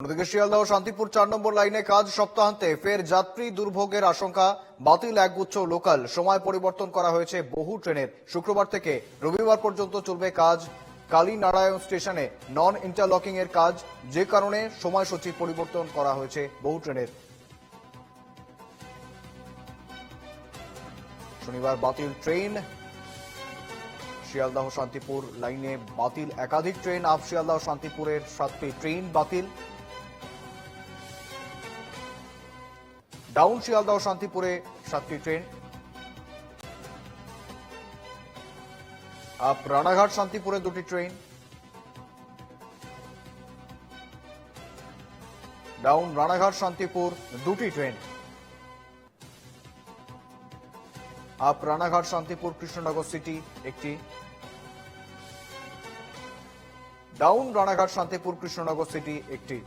অন্যদিকে শিয়ালদহ শান্তিপুর চার নম্বর লাইনে কাজ সপ্তাহান্তে ফের যাত্রী দুর্ভোগের আশঙ্কা। বাতিল একগুচ্ছ লোকাল। সময় পরিবর্তন করা হয়েছে বহু ট্রেনের। শুক্রবার থেকে রবিবার পর্যন্ত চলবে কাজ। কালীনারায়ণ স্টেশনে নন ইন্টারলকিং এর কাজ। যে কারণে সময়সূচি পরিবর্তন করা হয়েছে বহু ট্রেনের। শনিবার বাতিল ট্রেন। শিয়ালদহ শান্তিপুর লাইনে বাতিল একাধিক ট্রেন। আপ শিয়ালদহ শান্তিপুরের সাতটি ট্রেন বাতিল। ডাউন শিয়ালদহ শান্তিপুরে সাতটি ট্রেন। আপ রানাঘাট শান্তিপুরে দুটি ট্রেন। ডাউন রানাঘাট শান্তিপুর দুটি train. Up Ranaghat Santipur Krishnanagar city একটি। ডাউন রানাঘাট শান্তিপুর কৃষ্ণনগর সিটি একটি।